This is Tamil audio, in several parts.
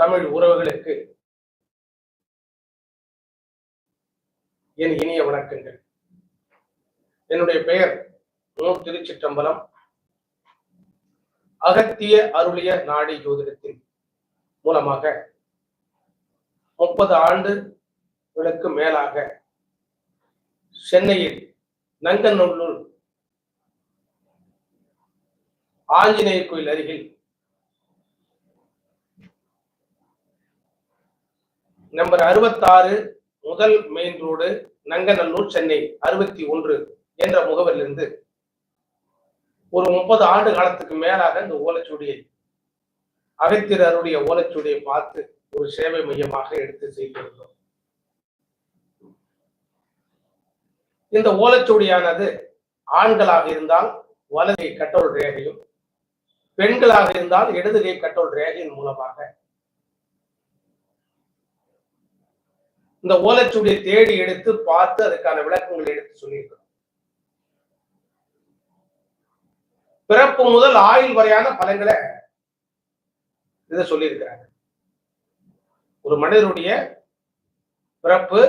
தமிழ் உறவுகளுக்கு என் இனிய வணக்கங்கள். என்னுடைய பெயர் மு. திருச்சிற்றம்பலம். அகத்திய அருளிய நாடி ஜோதிடத்தின் மூலமாக முப்பது ஆண்டுகளுக்கு மேலாக சென்னையில் நங்கநல்லூர் ஆஞ்சநேயர் கோயில் அருகில் நம்பர் அறுபத்தாறு முதல் மெயின் ரோடு நங்கநல்லூர் சென்னை அறுபத்தி ஒன்று என்ற முகவரிலிருந்து ஒரு முப்பது ஆண்டு காலத்துக்கு மேலாக இந்த ஓலைச்சுவடியை அகத்திரருடைய ஓலைச்சுவடியை பார்த்து ஒரு சேவை மையமாக எடுத்து செய்திருந்தோம் இந்த ஓலைச்சுவடியானது ஆண்களாக இருந்தால் வலது கட்டோல் ரேகையும் பெண்களாக இருந்தால் இடதுகை கட்டோல் ரேகையின் மூலமாக இந்த ஓலைச்சுவடியை தேடி எடுத்து பார்த்து அதுக்கான விளக்கங்களை எடுத்து சொல்லியிருக்கிறோம். பிறப்பு முதல் ஆயுள் வரையான பலன்களை இதை சொல்லியிருக்கிறாங்க. ஒரு மனிதனுடைய பிறப்பு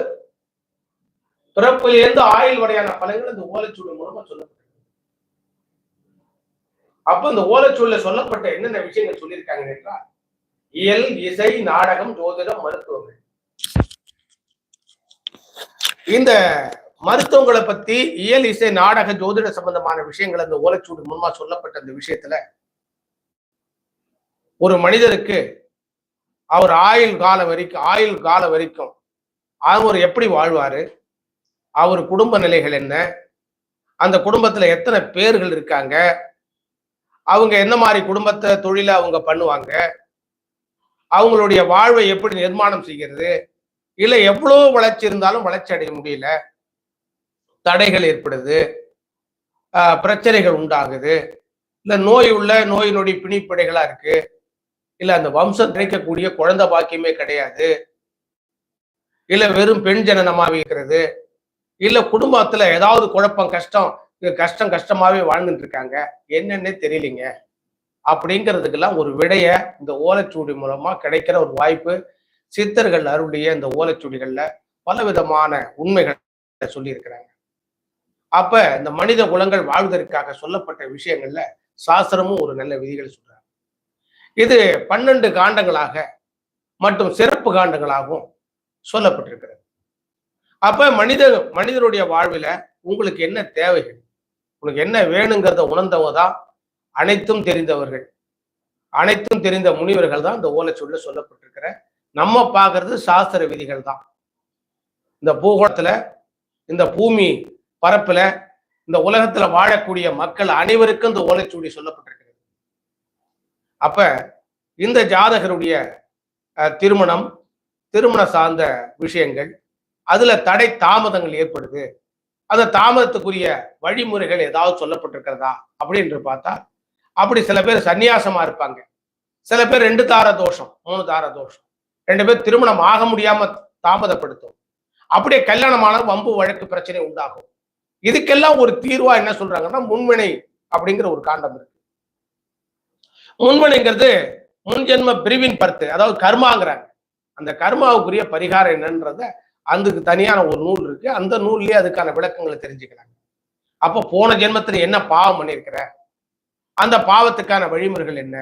பிறப்பிலிருந்து ஆயுள் வரையான பலன்கள் இந்த ஓலைச்சுவடி மூலமா சொல்லப்பட்டிருக்கு. அப்ப இந்த ஓலைச்சூழல சொல்லப்பட்ட என்னென்ன விஷயங்கள் சொல்லியிருக்காங்க என்றால் இயல் இசை நாடகம் ஜோதிடம் மருத்துவங்கள். இந்த மருத்துவங்களை பத்தி இயல் இசை நாடக ஜோதிட சம்பந்தமான விஷயங்கள் அந்த ஓலைச்சூடு மூலமா சொல்லப்பட்ட அந்த விஷயத்துல ஒரு மனிதருக்கு அவர் ஆயுள் காலம் வரைக்கும் ஆயுள் காலம் வரைக்கும் அவர் எப்படி வாழ்வாரு? அவர் குடும்ப நிலைகள் என்ன? அந்த குடும்பத்துல எத்தனை பேர்கள் இருக்காங்க? அவங்க என்ன மாதிரி குடும்பத்தை தொழிலை அவங்க பண்ணுவாங்க? அவங்களுடைய வாழ்வை எப்படி நிர்மாணம் செய்கிறது? இல்லை எவ்வளோ வளர்ச்சி இருந்தாலும் வளர்ச்சி அடைய முடியல. தடைகள் ஏற்படுது. பிரச்சனைகள் உண்டாகுது. இந்த நோய் உள்ள நோய் நொடி பிணிப்படைகளா இருக்கு. இல்லை அந்த வம்சம் கிடைக்கக்கூடிய குழந்தை பாக்கியமே கிடையாது. இல்லை வெறும் பெண் ஜனனமாக இருக்கிறது. இல்லை குடும்பத்துல ஏதாவது குழப்பம் கஷ்டம் கஷ்டம் கஷ்டமாவே வாழ்ந்துட்டு இருக்காங்க. என்னன்னே தெரியலீங்க. அப்படிங்கிறதுக்கெல்லாம் ஒரு விடைய இந்த ஓலைச்சூடி மூலமா கிடைக்கிற ஒரு வாய்ப்பு சித்தர்கள் அருளிய இந்த ஓலைச்சுடிகள்ல பல விதமான உண்மைகளை சொல்லியிருக்கிறாங்க. அப்ப இந்த மனித குலங்கள் வாழ்வதற்காக சொல்லப்பட்ட விஷயங்கள்ல சாஸ்திரமும் ஒரு நல்ல விதிகளை சொல்றாங்க. இது பன்னெண்டு காண்டங்களாக மற்றும் சிறப்பு காண்டங்களாகவும் சொல்லப்பட்டிருக்கிறது. அப்ப மனித மனிதனுடைய வாழ்வில உங்களுக்கு என்ன தேவைகள்? உனக்கு என்ன வேணுங்கிறத உணர்ந்தவங்க தான் அனைத்தும் தெரிந்தவர்கள். அனைத்தும் தெரிந்த முனிவர்கள் தான் இந்த ஓலைச்சொல்ல சொல்லப்பட்டிருக்கிற நம்ம பார்க்கறது சாஸ்திர விதிகள் தான். இந்த பூகோளத்துல இந்த பூமி பரப்புல இந்த உலகத்துல வாழக்கூடிய மக்கள் அனைவருக்கும் இந்த ஓலைச்சுவடி சொல்லப்பட்டிருக்கிறது. அப்ப இந்த ஜாதகருடைய திருமணம் திருமண சார்ந்த விஷயங்கள் அதுல தடை தாமதங்கள் ஏற்படுது. அந்த தாமதத்துக்குரிய வழிமுறைகள் ஏதாவது சொல்லப்பட்டிருக்கிறதா அப்படின்னு பார்த்தா அப்படி சில பேர் சன்னியாசமா இருப்பாங்க. சில பேர் ரெண்டு தார தோஷம் மூணு தார தோஷம். ரெண்டு பேர் திருமணம் ஆக முடியாம தாமதப்படுத்தும். அப்படியே கல்யாணமான வம்பு வழக்கு பிரச்சனை உண்டாகும். இதுக்கெல்லாம் ஒரு தீர்வா என்ன சொல்றாங்கன்னா முன்வினை அப்படிங்கிற ஒரு காண்டம் இருக்கு. முன்வினைங்கிறது முன்ஜென்ம பிரிவின் பருத்து அதாவது கர்மாங்கிறாங்க. அந்த கர்மாவுக்குரிய பரிகாரம் என்னன்றத அதுக்கு தனியான ஒரு நூல் இருக்கு. அந்த நூல்லயே அதுக்கான விளக்கங்களை தெரிஞ்சுக்கிறாங்க. அப்போ போன ஜென்மத்துல என்ன பாவம் பண்ணியிருக்கிற அந்த பாவத்துக்கான வழிமுறைகள் என்ன?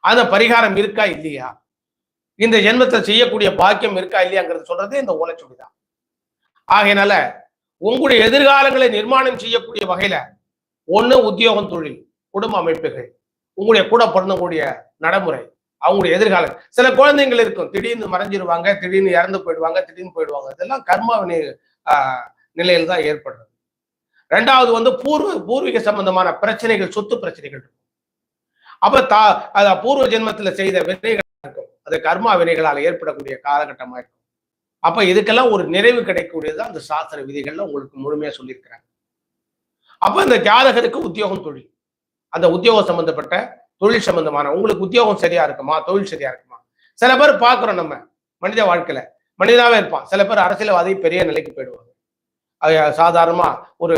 அந்த பரிகாரம் இருக்கா இல்லையா? இந்த ஜென்மத்தை செய்யக்கூடிய பாக்கியம் இருக்கா இல்லையாங்கிறது சொல்றது இந்த ஓலைச்சுடி தான் ஆகையினால உங்களுடைய எதிர்காலங்களை நிர்மாணம் செய்யக்கூடிய வகையில ஒண்ணு உத்தியோகம் தொழில் குடும்ப அமைப்புகள் உங்களுடைய கூட பிறந்தக்கூடிய நடைமுறை அவங்களுடைய எதிர்காலம். சில குழந்தைங்கள் இருக்கும் திடீர்னு மறைஞ்சிருவாங்க திடீர்னு இறந்து போயிடுவாங்க திடீர்னு போயிடுவாங்க. இதெல்லாம் கர்ம நிலையில் தான் ஏற்படுறது ரெண்டாவது வந்து பூர்வ பூர்வீக சம்பந்தமான பிரச்சனைகள் சொத்து பிரச்சனைகள் இருக்கும். அப்ப தா அத பூர்வ ஜென்மத்துல செய்த வினைகள் அது கர்மா வினைகளால் ஏற்படக்கூடிய காலகட்டமா இருக்கும். அப்ப இதுக்கெல்லாம் ஒரு நிறைவு கிடைக்கக்கூடியது அந்த சாஸ்திர விதிகள்ல உங்களுக்கு முழுமையா சொல்லியிருக்கிறாங்க. அப்ப இந்த ஜாதகருக்கு உத்தியோகம் தொழில். அந்த உத்தியோகம் சம்பந்தப்பட்ட தொழில் சம்பந்தமான உங்களுக்கு உத்தியோகம் சரியா இருக்குமா? தொழில் சரியா இருக்குமா? சில பேர் பாக்குறோம் நம்ம மனித வாழ்க்கையில. மனிதனாவே இருப்பான். சில பேர் அரசியல்வாதி பெரிய நிலைக்கு போயிடுவாங்க. சாதாரணமா ஒரு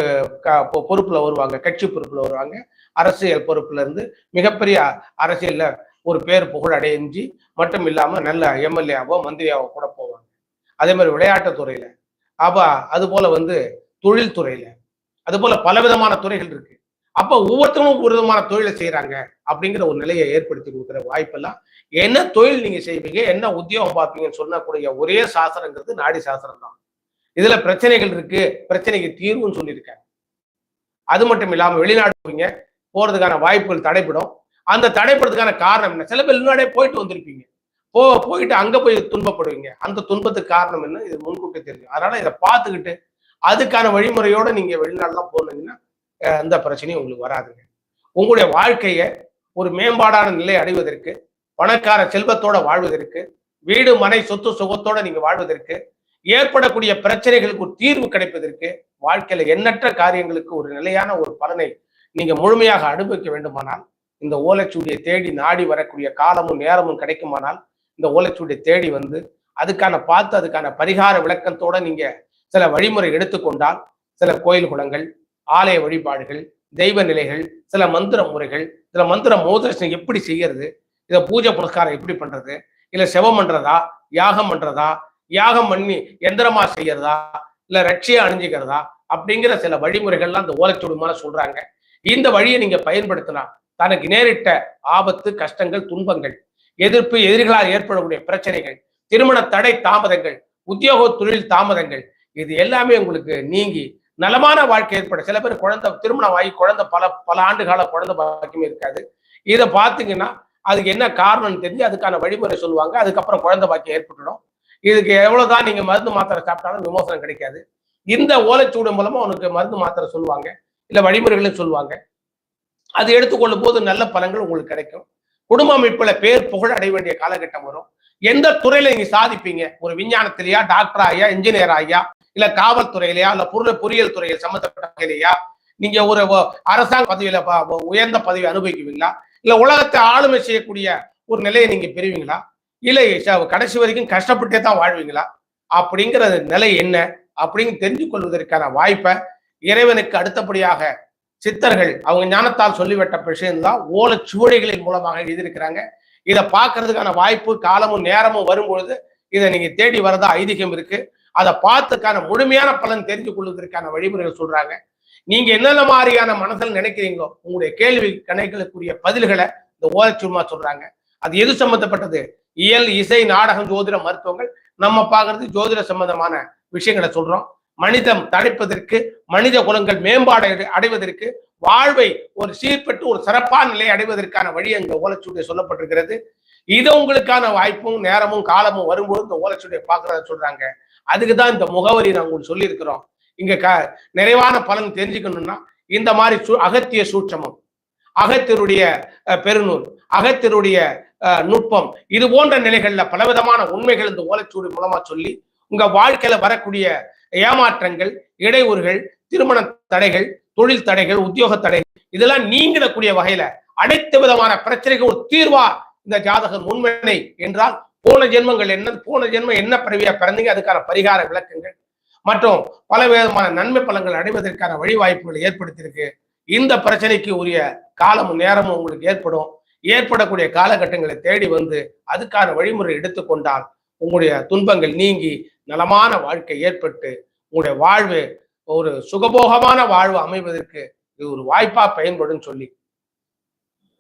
பொறுப்புல வருவாங்க கட்சி பொறுப்புல வருவாங்க. அரசியல் பொறுப்புல இருந்து மிகப்பெரிய அரசியல்ல ஒரு பேர் புகழ் அடைஞ்சி மட்டும் இல்லாம நல்ல எம்எல்ஏவோ மந்திரியாவோ கூட போவாங்க. அதே மாதிரி விளையாட்டுத்துறையில துறையில. அப்ப அது போல வந்து தொழில்துறையில அது போல பலவிதமான துறைகள் இருக்கு. அப்ப ஒவ்வொருத்தரும் ஒரு விதமான தொழிலை செய்யறாங்க அப்படிங்கிற ஒரு நிலையை ஏற்படுத்தி கொடுக்குற வாய்ப்பெல்லாம் என்ன தொழில் நீங்க செய்வீங்க என்ன உத்தியோகம் பார்ப்பீங்கன்னு சொல்லக்கூடிய ஒரே சாஸ்திரங்கிறது நாடி சாஸ்திரம் தான். இதுல பிரச்சனைகள் இருக்கு பிரச்சனைக்கு தீர்வுன்னு சொல்லியிருக்காங்க. அது மட்டும் இல்லாம வெளிநாடு போவீங்க போறதுக்கான வாய்ப்புகள் தடைபடும். அந்த தடைப்படுறதுக்கான காரணம் என்ன? சில பேர் முன்னாடியே போயிட்டு வந்திருப்பீங்க. போ போயிட்டு அங்க போய் துன்பப்படுவீங்க. அந்த துன்பத்துக்கு காரணம் என்ன? இது முன்கூட்டி தெரியும். அதனால இதை பார்த்துக்கிட்டு அதுக்கான வழிமுறையோட நீங்க வெளிநாடுலாம் போனீங்கன்னா எந்த பிரச்சனையும் உங்களுக்கு வராதுங்க. உங்களுடைய வாழ்க்கையை ஒரு மேம்பாடான நிலை அடைவதற்கு பணக்கார செல்வத்தோட வாழ்வதற்கு வீடு மனை சொத்து சுகத்தோட நீங்க வாழ்வதற்கு ஏற்படக்கூடிய பிரச்சனைகளுக்கு ஒரு தீர்வு கிடைப்பதற்கு வாழ்க்கையில எண்ணற்ற காரியங்களுக்கு ஒரு நிலையான ஒரு பலனை நீங்க முழுமையாக அனுபவிக்க வேண்டுமானால் இந்த ஓலைச்சுவடியை தேடி நாடி வரக்கூடிய காலமும் நேரமும் கிடைக்குமானால் இந்த ஓலைச்சுவடியை தேடி வந்து அதுக்கான பார்த்து அதுக்கான பரிகார விளக்கத்தோட நீங்க சில வழிமுறை எடுத்துக்கொண்டால் சில கோயில் குளங்கள் ஆலய வழிபாடுகள் தெய்வ நிலைகள் சில மந்திர முறைகள் சில மந்திர மோதிரம் எப்படி செய்யறது இதை பூஜை புனஸ்காரம் எப்படி பண்றது இல்ல செவம் பண்றதா யாகம் பண்றதா யாகம் பண்ணி எந்திரமா செய்யறதா இல்ல ரட்சியா அணிஞ்சுக்கிறதா அப்படிங்கிற சில வழிமுறைகள்லாம் இந்த ஓலைச்சுவடி மேல சொல்றாங்க. இந்த வழியை நீங்க பயன்படுத்தலாம். தனக்கு நேரிட்ட ஆபத்து கஷ்டங்கள் துன்பங்கள் எதிர்ப்பு எதிரிகளால் ஏற்படக்கூடிய பிரச்சனைகள் திருமண தடை தாமதங்கள் உத்தியோக தொழில் தாமதங்கள் இது எல்லாமே உங்களுக்கு நீங்கி நலமான வாழ்க்கை ஏற்பட சில பேர் குழந்தை திருமணம் ஆகி குழந்தை பல பல ஆண்டு கால குழந்தை பாக்கியமே இருக்காது. இதை பார்த்தீங்கன்னா அதுக்கு என்ன காரணம்னு தெரிஞ்சு அதுக்கான வழிமுறை சொல்லுவாங்க. அதுக்கப்புறம் குழந்தை பாக்கியம் ஏற்பட்டுடும். இதுக்கு எவ்வளவுதான் நீங்க மருந்து மாத்திரை சாப்பிட்டாலும் விமோசனம் கிடைக்காது. இந்த ஓலைச்சூடு மூலமா உனக்கு மருந்து மாத்திரை சொல்லுவாங்க. இல்ல வழிமுறைகளும் சொல்லுவாங்க. அது எடுத்துக்கொள்ளும் போது நல்ல பலன்கள் உங்களுக்கு கிடைக்கும். குடும்ப அமைப்புல பேர் புகழ் அடைய வேண்டிய காலகட்டம் வரும். எந்த துறையில நீங்க சாதிப்பீங்க? ஒரு விஞ்ஞானத்திலேயா டாக்டர் ஆயா இன்ஜினியர் ஆயா இல்ல காவல்துறையிலையா இல்ல பொருள் பொறியியல் துறையில் சம்பந்தப்பட்ட நீங்க ஒரு அரசாங்க பதவியில உயர்ந்த பதவி அனுபவிக்குவீங்களா? இல்ல உலகத்தை ஆளுமை செய்யக்கூடிய ஒரு நிலையை நீங்க பெறுவீங்களா? இல்ல கடைசி வரைக்கும் கஷ்டப்பட்டே தான் வாழ்வீங்களா? அப்படிங்கிற நிலை என்ன? அப்படின்னு தெரிஞ்சு கொள்வதற்கான வாய்ப்பை இறைவனுக்கு அடுத்தபடியாக சித்தர்கள் அவங்க ஞானத்தால் சொல்லிவிட்ட விஷயம்தான் ஓலைச் சுவடிகளின் மூலமாக எழுதியிருக்கிறாங்க. இதை பார்க்கறதுக்கான வாய்ப்பு காலமும் நேரமும் வரும்பொழுது இதை நீங்க தேடி வரதா ஐதீகம் இருக்கு. அதை பார்த்துக்கான முழுமையான பலன் தெரிஞ்சு கொள்வதற்கான வழிமுறைகள் சொல்றாங்க. நீங்க என்னென்ன மாதிரியான மனசில் நினைக்கிறீங்களோ உங்களுடைய கேள்வி கணக்குகளுக்குரிய பதில்களை இந்த ஓலைச்சுருமா சொல்றாங்க. அது எது சம்பந்தப்பட்டது? இயல் இசை நாடகம் ஜோதிட மருத்துவங்கள் நம்ம பார்க்கறது ஜோதிட சம்பந்தமான விஷயங்களை சொல்றோம். மனிதம் தடைப்பதற்கு மனித குலங்கள் மேம்பாடு அடைவதற்கு வாழ்வை ஒரு சீர்பெற்று ஒரு சிறப்பான நிலை அடைவதற்கான வழி அங்க ஓலைச்சுவடியை சொல்லப்பட்டிருக்கிறது. இது உங்களுக்கான வாய்ப்பும் நேரமும் காலமும் வரும்போது இந்த ஓலைச்சுவடியை பாக்குறத சொல்றாங்க. அதுக்கு தான் இந்த முகவரி நான் உங்களுக்கு சொல்லியிருக்கிறோம். இங்க க நிறைவான பலன் தெரிஞ்சுக்கணும்னா இந்த மாதிரி சு அகத்திய சூட்சமம் அகத்தியருடைய அஹ், பெருநூல் அகத்தியருடைய அஹ், நுட்பம் இது போன்ற நிலைகள்ல பலவிதமான உண்மைகள் இந்த ஓலைச்சூடு மூலமா சொல்லி உங்க வாழ்க்கையில வரக்கூடிய ஏமாற்றங்கள் இடையூறுகள் திருமண தடைகள் தொழில் தடைகள் உத்தியோக தடைகள் இதெல்லாம் நீங்கிடக்கூடிய வகையில அனைத்து விதமான பிரச்சனைகள் ஒரு தீர்வா இந்த ஜாதகம் முன்மனை என்றால் போன ஜென்மங்கள் என்ன போன ஜென்மம் என்ன பிறவியா பிறந்தீங்க அதுக்கான பரிகார விளக்கங்கள். மற்றும் பல விதமான நன்மை பலங்கள் அடைவதற்கான வழிவாய்ப்புகளை ஏற்படுத்தியிருக்கு. இந்த பிரச்சனைக்கு உரிய காலமும் நேரமும் உங்களுக்கு ஏற்படும். ஏற்படக்கூடிய காலகட்டங்களை தேடி வந்து அதுக்கான வழிமுறை எடுத்துக்கொண்டால் உங்களுடைய துன்பங்கள் நீங்கி நலமான வாழ்க்கை ஏற்பட்டு உங்களுடைய வாழ்வு ஒரு சுகபோகமான வாழ்வு அமைவதற்கு இது ஒரு வாய்ப்பா பயன்படும் சொல்லி.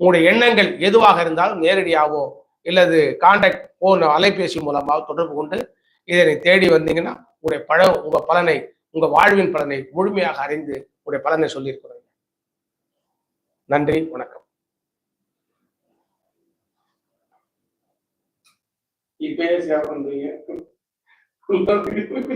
உங்களுடைய எண்ணங்கள் எதுவாக இருந்தாலும் நேரடியாகவோ இல்லது கான்டாக்ட் போன் அலைபேசி மூலமாக தொடர்பு கொண்டு இதனை தேடி வந்தீங்கன்னா உங்களுடைய பழ உங்க பலனை உங்க வாழ்வின் பலனை முழுமையாக அறிந்து உங்களுடைய பலனை சொல்லியிருக்கிறோம். நன்றி வணக்கம். இப்பயே சேவை பண்றீங்க. Plutarco.